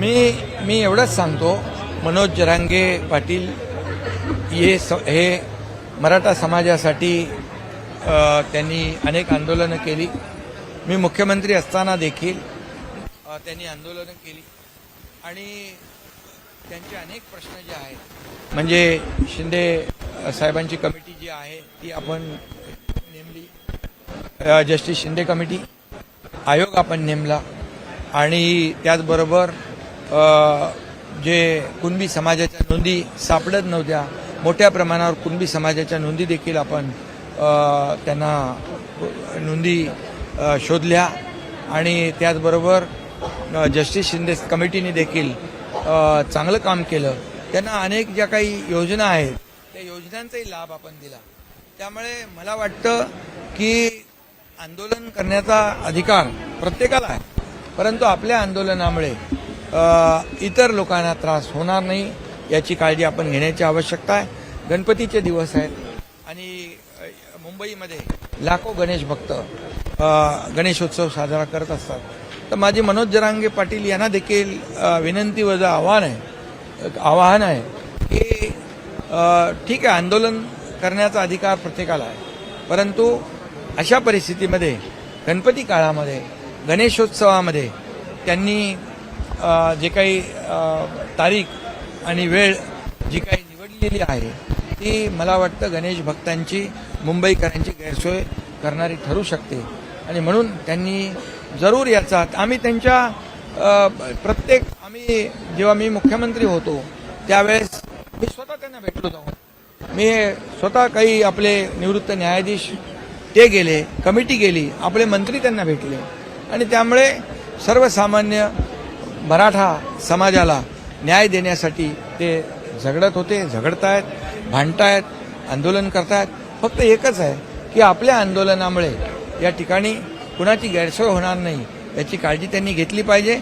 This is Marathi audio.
मी मी एवढंच सांगतो मनोज जरांगे पाटील हे स हे मराठा समाजासाठी त्यांनी अनेक आंदोलनं केली. मी मुख्यमंत्री असताना देखील त्यांनी आंदोलनं केली. आणि त्यांचे अनेक प्रश्न जे आहेत म्हणजे शिंदे साहेबांची कमिटी जी आहे ती आपण नेमली. जस्टिस शिंदे कमिटी आयोग आपण नेमला. आणि त्याचबरोबर जे कुणबी समाजाच्या नोंदी सापडत नव्हत्या मोठ्या प्रमाणावर कुणबी समाजाच्या नोंदी देखील आपण त्यांना नोंदी शोधल्या आणि त्याचबरोबर जस्टिस शिंदे कमिटीने देखील चांगलं काम केलं. त्यांना अनेक ज्या काही योजना आहेत त्या योजनांचाही लाभ आपण दिला. त्यामुळे मला वाटतं की आंदोलन करण्याचा अधिकार प्रत्येकाला आहे. परंतु आपल्या आंदोलनामुळे इतर लोकांना त्रास होणार नाही याची काळजी आपण घेण्याची आवश्यकता आहे. गणपतीचे दिवस आहेत आणि मुंबईमध्ये लाखो गणेश भक्त गणेशोत्सव साजरा करत असतात. तर माझे मनोज जरांगे पाटील यांना देखील विनंती वजा आव्हान आहे आवाहन आहे की ठीक आहे आंदोलन करण्याचा अधिकार प्रत्येकाला आहे. परंतु अशा परिस्थितीमध्ये गणपती काळामध्ये गणेशोत्सवामध्ये त्यांनी जे काही तारीख आणि वेळ जी काही निवडलेली आहे ती मला वाटतं गणेश भक्तांची मुंबईकरांची गैरसोय करणारी ठरू शकते. आणि म्हणून त्यांनी जरूर याचा आम्ही त्यांच्या प्रत्येक आम्ही जेव्हा मी मुख्यमंत्री होतो त्यावेळेस मी स्वतः त्यांना भेटलो होतो मी स्वतः काही आपले निवृत्त न्यायाधीश ते गेले कमिटी गेली आपले मंत्री त्यांना भेटले. आणि त्यामुळे सर्वसामान्य मराठा समाजाला न्याय देण्यासाठी ते झगडत होते झगडतायत भांडतायत आंदोलन करतायत. फक्त एकच आहे की आपल्या आंदोलनामुळे या ठिकाणी कुणाची गैरसोय होणार नाही याची काळजी त्यांनी घेतली पाहिजे.